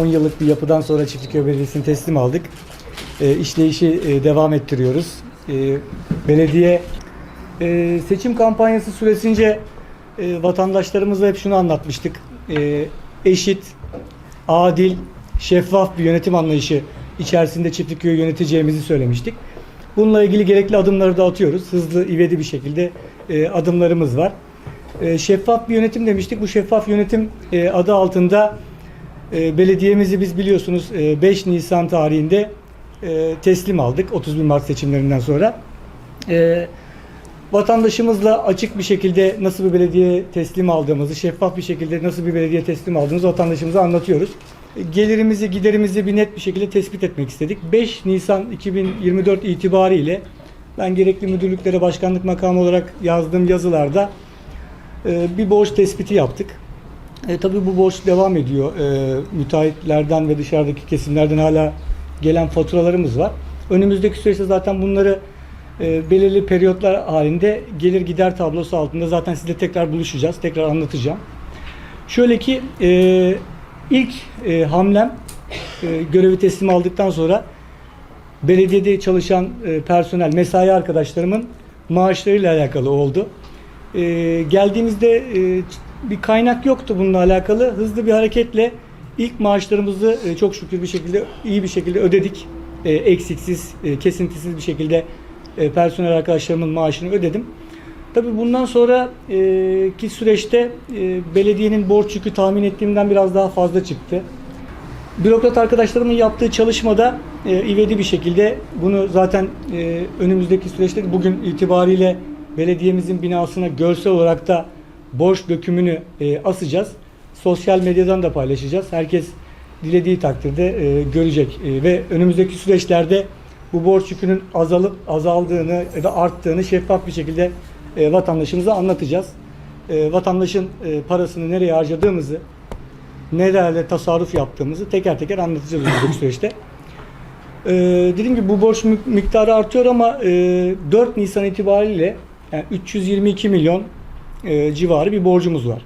10 yıllık bir yapıdan sonra Çiftliköy Belediyesi'ni teslim aldık. E, işleyişi e, devam ettiriyoruz. E, belediye e, seçim kampanyası süresince e, vatandaşlarımıza hep şunu anlatmıştık. E, eşit, adil, şeffaf bir yönetim anlayışı içerisinde Çiftliköy'ü yöneteceğimizi söylemiştik. Bununla ilgili gerekli adımları da atıyoruz. Hızlı, ivedi bir şekilde e, adımlarımız var. E, şeffaf bir yönetim demiştik. Bu şeffaf yönetim e, adı altında e, belediyemizi biz biliyorsunuz e, 5 Nisan tarihinde e, teslim aldık 31 Mart seçimlerinden sonra. E, vatandaşımızla açık bir şekilde nasıl bir belediye teslim aldığımızı, şeffaf bir şekilde nasıl bir belediye teslim aldığımızı vatandaşımıza anlatıyoruz. E, Gelirimizi, giderimizi bir net bir şekilde tespit etmek istedik. 5 Nisan 2024 itibariyle ben gerekli müdürlüklere başkanlık makamı olarak yazdığım yazılarda e, bir borç tespiti yaptık. E, tabii bu borç devam ediyor. E, müteahhitlerden ve dışarıdaki kesimlerden hala gelen faturalarımız var. Önümüzdeki süreçte zaten bunları e, belirli periyotlar halinde gelir gider tablosu altında zaten sizle tekrar buluşacağız. Tekrar anlatacağım. Şöyle ki e, ilk e, hamlem e, görevi teslim aldıktan sonra belediyede çalışan e, personel, mesai arkadaşlarımın maaşlarıyla alakalı oldu. E, geldiğimizde e, bir kaynak yoktu bununla alakalı. Hızlı bir hareketle ilk maaşlarımızı e, çok şükür bir şekilde iyi bir şekilde ödedik. E, eksiksiz, e, kesintisiz bir şekilde e, personel arkadaşlarımın maaşını ödedim. Tabii bundan sonra e, ki süreçte e, belediyenin borç yükü tahmin ettiğimden biraz daha fazla çıktı. Bürokrat arkadaşlarımın yaptığı çalışmada e, ivedi bir şekilde bunu zaten e, önümüzdeki süreçte bugün itibariyle belediyemizin binasına görsel olarak da borç dökümünü e, asacağız. Sosyal medyadan da paylaşacağız. Herkes dilediği takdirde e, görecek E, ve önümüzdeki süreçlerde bu borç yükünün azalıp azaldığını da arttığını şeffaf bir şekilde e, vatandaşımıza anlatacağız. E, vatandaşın e, parasını nereye harcadığımızı, nerelerde tasarruf yaptığımızı teker teker anlatacağız bu süreçte. Ee, dediğim gibi bu borç mik- miktarı artıyor ama e, 4 Nisan itibariyle yani 322 milyon e, civarı bir borcumuz var.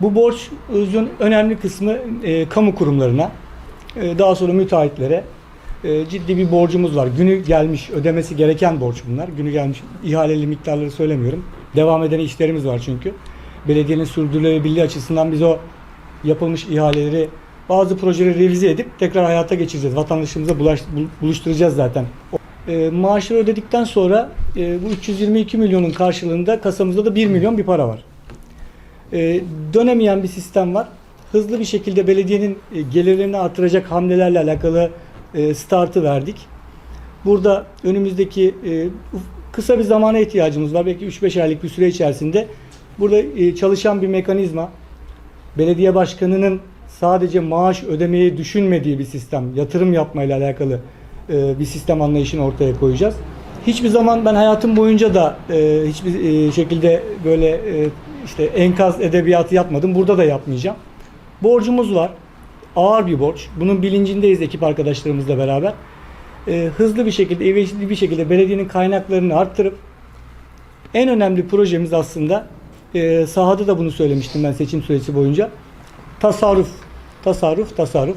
Bu borcun önemli kısmı e, kamu kurumlarına, e, daha sonra müteahhitlere e, ciddi bir borcumuz var. Günü gelmiş ödemesi gereken borç bunlar. Günü gelmiş ihaleli miktarları söylemiyorum. Devam eden işlerimiz var çünkü. Belediyenin sürdürülebilirliği açısından biz o yapılmış ihaleleri bazı projeleri revize edip tekrar hayata geçireceğiz. Vatandaşımıza bulaş, bul- buluşturacağız zaten. E, maaşları ödedikten sonra e, bu 322 milyonun karşılığında kasamızda da 1 milyon bir para var. E, dönemeyen bir sistem var. Hızlı bir şekilde belediyenin e, gelirlerini artıracak hamlelerle alakalı e, startı verdik. Burada önümüzdeki e, kısa bir zamana ihtiyacımız var. Belki 3-5 aylık bir süre içerisinde burada e, çalışan bir mekanizma, belediye başkanının sadece maaş ödemeyi düşünmediği bir sistem, yatırım yapmayla alakalı bir sistem anlayışını ortaya koyacağız. Hiçbir zaman ben hayatım boyunca da e, hiçbir e, şekilde böyle e, işte enkaz edebiyatı yapmadım. Burada da yapmayacağım. Borcumuz var. Ağır bir borç. Bunun bilincindeyiz ekip arkadaşlarımızla beraber. E, hızlı bir şekilde, ivedi bir şekilde belediyenin kaynaklarını arttırıp en önemli projemiz aslında e, sahada da bunu söylemiştim ben seçim süresi boyunca. Tasarruf, tasarruf, tasarruf.